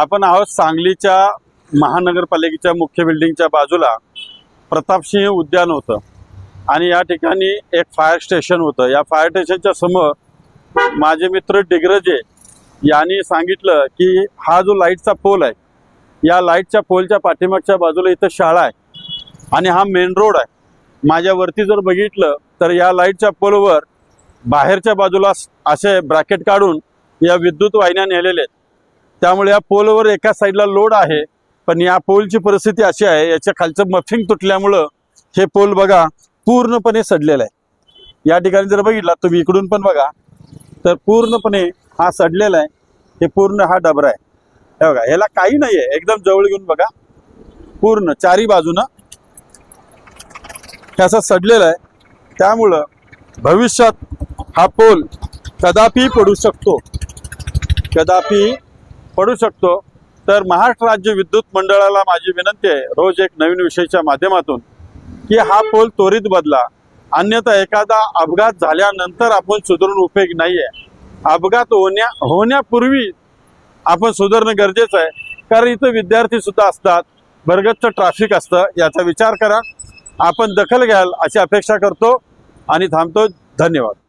आपण आहोत सांगलीच्या महानगरपालिकेच्या मुख्य बिल्डिंगच्या बाजूला. प्रतापसिंह उद्यान होतं. आणि या ठिकाणी एक फायर स्टेशन होतं. या फायर स्टेशनच्या समोर माझे मित्र डिग्रजे यांनी सांगितलं की हा जो लाईटचा पोल आहे या लाईटच्या पोलच्या पाठीमागच्या बाजूला इथं शाळा आहे. आणि हा मेन रोड आहे. माझ्यावरती जर बघितलं तर या लाईटच्या पोलवर बाहेरच्या बाजूला असे ब्रॅकेट काढून या विद्युत वाहिन्या नेलेल्या आहेत. त्यामुळे या पोलवर एका साईडला लोड आहे. पण या पोलची परिस्थिती अशी आहे याच्या खालचं मफिंग तुटल्यामुळं हे पोल बघा पूर्णपणे सडलेलं आहे. या ठिकाणी जर बघितला तुम्ही इकडून पण बघा तर पूर्णपणे हा सडलेला आहे. हे पूर्ण हा डबरा आहे. हे बघा ह्याला काही नाही आहे एकदम जवळ घेऊन बघा. पूर्ण चारी बाजूनं हे असं सडलेलं आहे. त्यामुळं भविष्यात हा पोल कदापि पडू शकतो. कदापि पडू शकतो. तर महाराष्ट्र राज्य विद्युत मंडळाला माझी विनंती आहे रोज एक नवीन विषयाच्या माध्यमातून की हा पोल त्वरित बदला. अन्यथा एखादा अपघात झाल्यानंतर आपण सुधारून उपयोग नाही आहे अपघात होण्या होण्यापूर्वी आपण सुधारणं गरजेचं आहे. कारण इथं विद्यार्थी सुद्धा असतात भरगतचं ट्रॅफिक असतं याचा विचार करा. आपण दखल घ्याल अशी अपेक्षा करतो. आणि थांबतो. धन्यवाद.